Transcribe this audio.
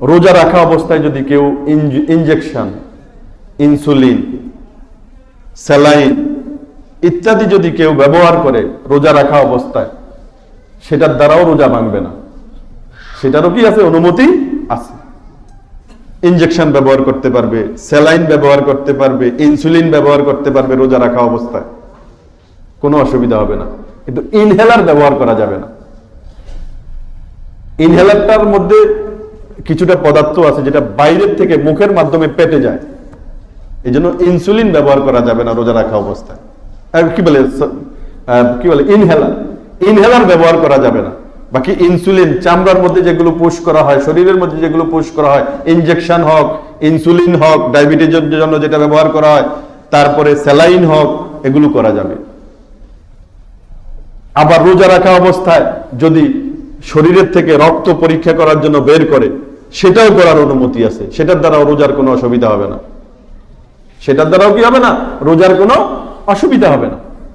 রোজা রাখা অবস্থায় যদি কেউ ইনজেকশন ইনসুলিন স্যালাইন ইত্যাদি যদি কেউ ব্যবহার করে রোজা রাখা অবস্থায়, সেটার দ্বারাও রোজা ভাঙবে না। সেটারও কি আছে? অনুমতি আছে। ইনজেকশন ব্যবহার করতে পারবে স্যালাইন ব্যবহার করতে পারবে ইনসুলিন ব্যবহার করতে পারবে রোজা রাখা অবস্থায়। কোনো অসুবিধা হবে না। কিন্তু ইনহেলার ব্যবহার করা যাবে না। ইনহেলারটার মধ্যে কিছুটা পদার্থ আছে যেটা বাইরের থেকে মুখের মাধ্যমে পেটে যায়। এই জন্য ইনসুলিন ব্যবহার করা যাবে না রোজা রাখা অবস্থায়। কি বলে কি বলে ইনহেলার ইনহেলার ব্যবহার করা যাবে না। বাকি ইনসুলিন চামড়ার মধ্যে যেগুলো পুশ করা হয়, শরীরের মধ্যে যেগুলো পুশ করা হয় ইনজেকশন হোক ইনসুলিন হোক ডায়াবেটিসের জন্য যেটা ব্যবহার করা হয়, তারপরে স্যালাইন হোক, এগুলো করা যাবে। আবার রোজা রাখা অবস্থায় যদি শরীরের থেকে রক্ত পরীক্ষা করার জন্য বের করে সেটাও করার অনুমতি আছে। সেটার দ্বারাও রোজার কোনো অসুবিধা হবে না। সেটার দ্বারাও কি হবে না? রোজার কোনো অসুবিধা হবে না।